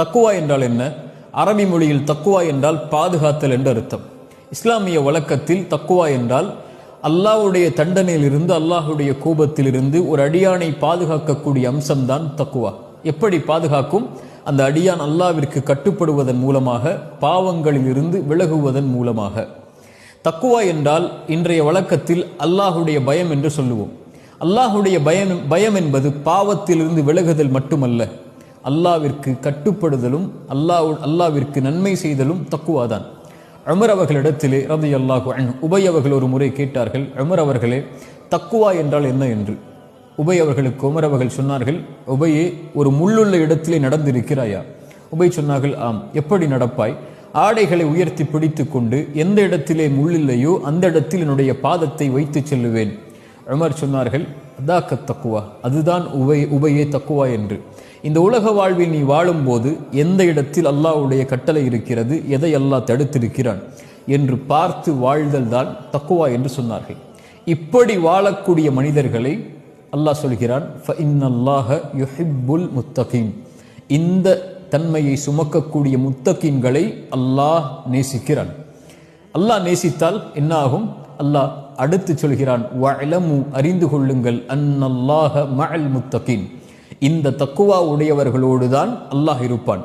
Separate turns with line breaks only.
தக்குவா என்றால் என்ன? அரபி மொழியில் தக்குவா என்றால் பாதுகாத்தல் என்று அர்த்தம். இஸ்லாமிய வழக்கத்தில் தக்குவா என்றால் அல்லாஹுடைய தண்டனையிலிருந்து அல்லாஹுடைய கோபத்திலிருந்து ஒரு அடியானை பாதுகாக்கக்கூடிய அம்சம்தான் தக்குவா. எப்படி பாதுகாக்கும்? அந்த அடியான் அல்லாவிற்கு கட்டுப்படுவதன் மூலமாக பாவங்களில் இருந்து விலகுவதன் மூலமாக. தக்குவா என்றால் இன்றைய வழக்கத்தில் அல்லாஹுடைய பயம் என்று சொல்லுவோம். அல்லாஹுடைய பயம் பயம் என்பது பாவத்திலிருந்து விலகுதல் மட்டுமல்ல. அல்லாவிற்கு கட்டுப்படுதலும் அல்லாஹ் அல்லாவிற்கு நன்மை செய்தலும் தக்குவாதான். அமர் அவர்களிடத்திலே ரதி அல்லாஹு உபய் அவர்கள் ஒரு முறை கேட்டார்கள் அமர் அவர்களே தக்குவா என்றால் என்ன என்று? உபய் அவர்களுக்கு உமர் அவர்கள் சொன்னார்கள் உபையே ஒரு முள்ளுள்ள இடத்திலே நடந்திருக்கிறாயா? உபய் சொன்னார்கள் ஆம் எப்படி நடப்பாய்? ஆடைகளை உயர்த்தி பிடித்து கொண்டு எந்த இடத்திலே முள்ளில்லையோ அந்த இடத்தில் என்னுடைய பாதத்தை வைத்து செல்லுவேன். உமர் சொன்னார்கள் அதாக்க தக்குவா. அதுதான் உபை உபையே தக்குவா என்று. இந்த உலக வாழ்வில் நீ வாழும்போது எந்த இடத்தில் அல்லாஹ்வுடைய கட்டளை இருக்கிறது எதை அல்லாஹ் தடுத்திருக்கிறான் என்று பார்த்து வாழ்தல் தான் தக்குவா என்று சொன்னார்கள். இப்படி வாழக்கூடிய மனிதர்களை அல்லாஹ் சொல்கிறான் ஃபஇன்னல்லாஹ யுஹிப்புல் முத்தகீன். இந்த தன்மையை சுமக்கக்கூடிய முத்தகீன்களை அல்லாஹ் நேசிக்கிறான். அல்லாஹ் நேசித்தால் என்ன ஆகும்? அல்லாஹ் அடுத்து சொல்கிறான் வஅலமு அறிந்து கொள்ளுங்கள் அன்னல்லாஹ மஅல் முத்தகின். இந்த தக்குவா உடையவர்களோடு தான் அல்லாஹ் இருப்பான்.